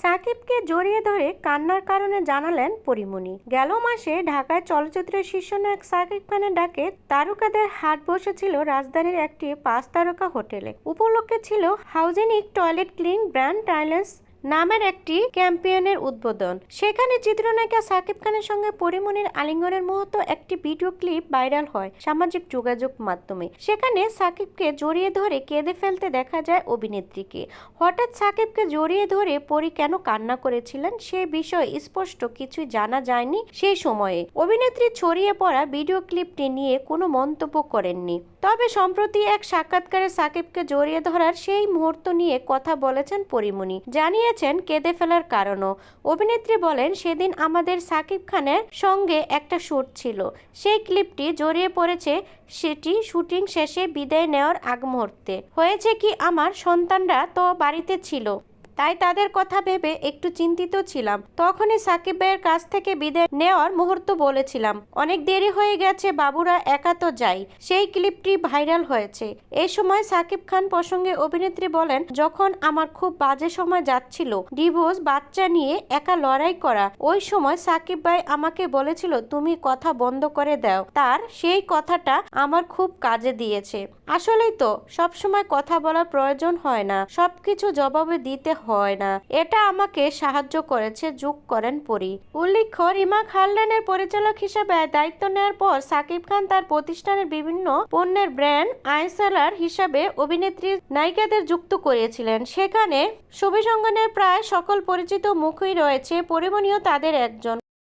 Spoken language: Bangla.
সাকিবকে জড়িয়ে ধরে কান্নার কারণে জানালেন পরিমণি। গেল মাসে ঢাকায় চলচ্চিত্রের শীর্ষনায়ক সাকিব খানের ডাকে তারকাদের হাট বসেছিল রাজধানীর একটি পাঁচ তারকা হোটেলে। উপলক্ষে ছিল হাউজেনিক টয়লেট ক্লিন ব্র্যান্ড টাইলেন্স নামের একটি ক্যাম্পেইনের উদ্বোধন। সেখানে চিত্রনায়িকা সাকিব খানের সঙ্গে পরিমনির আলিঙ্গনের মুহূর্ত একটি ভিডিও ক্লিপ ভাইরাল হয় সামাজিক যোগাযোগ মাধ্যমে। সেখানে সাকিবকে জড়িয়ে ধরে কেঁদে ফেলতে দেখা যায় অভিনেত্রীকে। হঠাৎ সাকিবকে জড়িয়ে ধরে পরি কেন কান্না করেছিলেন সে বিষয়ে স্পষ্ট কিছুই জানা যায়নি সেই সময়ে। অভিনেত্রী ছড়িয়ে পড়া ভিডিও ক্লিপটি নিয়ে কোনো মন্তব্য করেননি। তবে সম্প্রতি এক সাক্ষাৎকারে সাকিবকে জড়িয়ে ধরার সেই মুহূর্ত নিয়ে কথা বলেছেন পরিমণি জানিয়েছেন কেঁদে ফেলার কারণও। অভিনেত্রী বলেন, সেদিন আমাদের সাকিব খানের সঙ্গে একটা শ্যুট ছিল। সেই ক্লিপটি জড়িয়ে পড়েছে, সেটি শুটিং শেষে বিদায় নেওয়ার আগ মুহূর্তে হয়েছে কি আমার সন্তানরা তো বাড়িতে ছিল। তাই তাদের কথা ভেবে একটু চিন্তিত ছিলাম। তখনই সাকিব ভাইয়ের কাছ থেকে বিদায় নেওয়ার মুহূর্ত বলেছিলাম। অনেক দেরি হয়ে গেছে, বাবুরা একা তো যাই। সেই ক্লিপটি ভাইরাল হয়েছে। এই সময় সাকিব খান প্রসঙ্গে অভিনেত্রী বলেন, যখন আমার খুব বাজে সময় যাচ্ছিল, ডিভোর্স, বাচ্চা নিয়ে একা লড়াই করা, ওই সময় সাকিব ভাই আমাকে বলেছিল, তুমি কথা বন্ধ করে দাও। তার সেই কথাটা আমার খুব কাজে দিয়েছে। আসলেই তো, সবসময় কথা বলার প্রয়োজন হয় না। সবকিছু জবাবে দিতে হয় না। এটা আমাকে সাহায্য করেছে, যোগ করেন পরি। উল্লেখ্য, রিমা খালদানের পরিচালক হিসেবে দায়িত্ব নেওয়ার পর সাকিব খান তার প্রতিষ্ঠানের বিভিন্ন পণ্যের ব্র্যান্ড আইসেলার হিসাবে অভিনেত্রী নায়িকাদের যুক্ত করিয়েছিলেন সেখানে ছবি প্রায় সকল পরিচিত মুখই রয়েছে। পরিমণীয় তাদের একজন।